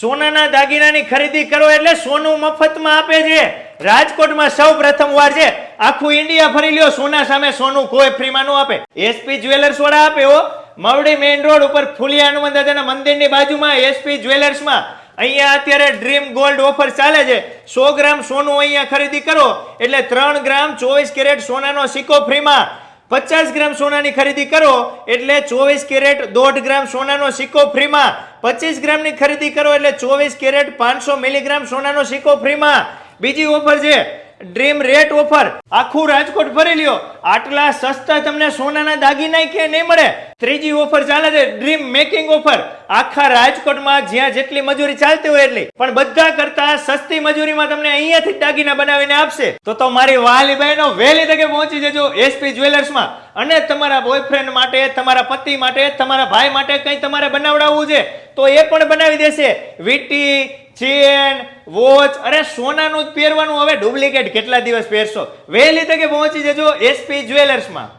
સોનાના દાગીનાની ખરીદી કરો એટલે સોનું મફતમાં આપે છે. રાજકોટમાં સૌ પ્રથમ વાર છે. આખું ઇન્ડિયા ફરી લ્યો, સોના સામે સોનું કોઈ ફ્રીમાં ન આપે. એસપી જ્વેલર્સ વાળા આપે હો. મવડી મેઇન રોડ ઉપર ફુલિયા હનુમાન દાદાના મંદિરની બાજુમાં એસપી જ્વેલર્સમાં અહીંયા અત્યારે ડ્રીમ ગોલ્ડ ઓફર ચાલે છે. સો ગ્રામ સોનું અહીંયા ખરીદી કરો. એટલે ત્રણ ગ્રામ ચોવીસ કેરેટ સોનાનો સિક્કો ફ્રીમાં. પચાસ ગ્રામ સોનાની ખરીદી કરો એટલે ચોવીસ કેરેટ દોઢ ગ્રામ સોનાનો સિક્કો ફ્રીમાં. પચીસ ગ્રામની ખરીદી કરો એટલે ચોવીસ કેરેટ પાંચસો મિલીગ્રામ સોનાનો સિક્કો ફ્રીમાં. બીજી ઓફર છે ડ્રીમ રેટ ઓફર આખું રાજકોટ ભરી લ્યો. આટલા સસ્તા તમને સોનાના દાગીના કે નહીં મળે. ત્રીજી ઓફર ચાલે છે ડ્રીમ મેકિંગ ઓફર આખા રાજકોટમાં જ્યાં જેટલી મજૂરી ચાલતી હોય એટલી. પણ બધા કરતા સસ્તી મજૂરીમાં તમને અહીંયાથી દાગીના બનાવીને આપશે. તો તો મારી વાલી વહેલી તકે પહોંચી જજો એસપી જ્વેલર્સમાં અને તમારા બોયફ્રેન્ડ માટે, તમારા પતિ માટે, તમારા ભાઈ માટે કંઈ તમારે બનાવડાવવું છે, તો એ પણ બનાવી દેશે. વીટી ચેન, વોચ, અરે સોનાનું જ પહેરવાનું, હવે ડુપ્લિકેટ કેટલા દિવસ પહેરશો? વહેલી તકે પહોંચી જજો એસપી જ્વેલર્સમાં.